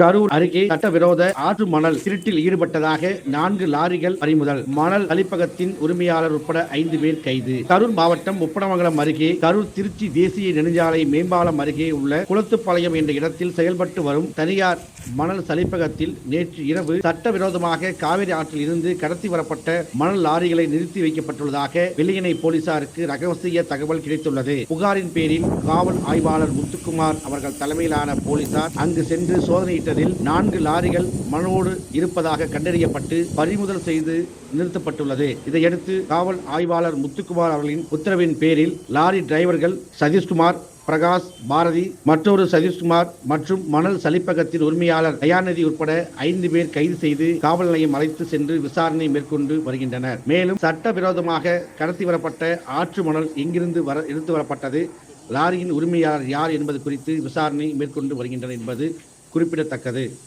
கரூர் அருகே சட்டவிரோத ஆற்று மணல் திருட்டில் ஈடுபட்டதாக நான்கு லாரிகள் பறிமுதல். மணல் அளிப்பகத்தின் உரிமையாளர் உட்பட ஐந்து பேர் கைது. கரூர் மாவட்டம் உப்பனமங்கலம் அருகே கரூர் திருச்சி தேசிய நெடுஞ்சாலை மேம்பாலம் அருகே உள்ள குளத்துப்பாளையம் என்ற இடத்தில் செயல்பட்டு வரும் தனியார் மணல் சலிப்பகத்தில் நேற்று இரவு சட்டவிரோதமாக காவிரி ஆற்றில் இருந்து கடத்தி வரப்பட்ட மணல் லாரிகளை நிறுத்தி வைக்கப்பட்டுள்ளதாக வெள்ளியணை போலீசாருக்கு ரகசிய தகவல் கிடைத்துள்ளது. புகாரின் பேரில் காவல் ஆய்வாளர் முத்துக்குமார் அவர்கள் தலைமையிலான போலீசார் அங்கு சென்று சோதனையிட்டதில் நான்கு லாரிகள் மனோடு இருப்பதாக கண்டறியப்பட்டு பறிமுதல் செய்து நிறுத்தப்பட்டுள்ளது. இதையடுத்து காவல் ஆய்வாளர் முத்துக்குமார் அவர்களின் உத்தரவின் பேரில் லாரி டிரைவர்கள் சதீஷ்குமார் பிரகாஷ் பாரதி மற்றொரு சதீஷ்குமார் மற்றும் மணல் சலிப்பகத்தின் உரிமையாளர் தயாநிதி உட்பட ஐந்து பேர் கைது செய்து காவல் நிலையம் அழைத்து சென்று விசாரணை மேற்கொண்டு வருகின்றனர். மேலும் சட்டவிரோதமாக கடத்தி வரப்பட்ட ஆற்று மணல் எங்கிருந்து வர எடுத்து வரப்பட்டது லாரியின் உரிமையாளர் யார் என்பது குறித்து விசாரணை மேற்கொண்டு வருகின்றனர் என்பது குறிப்பிடத்தக்கது.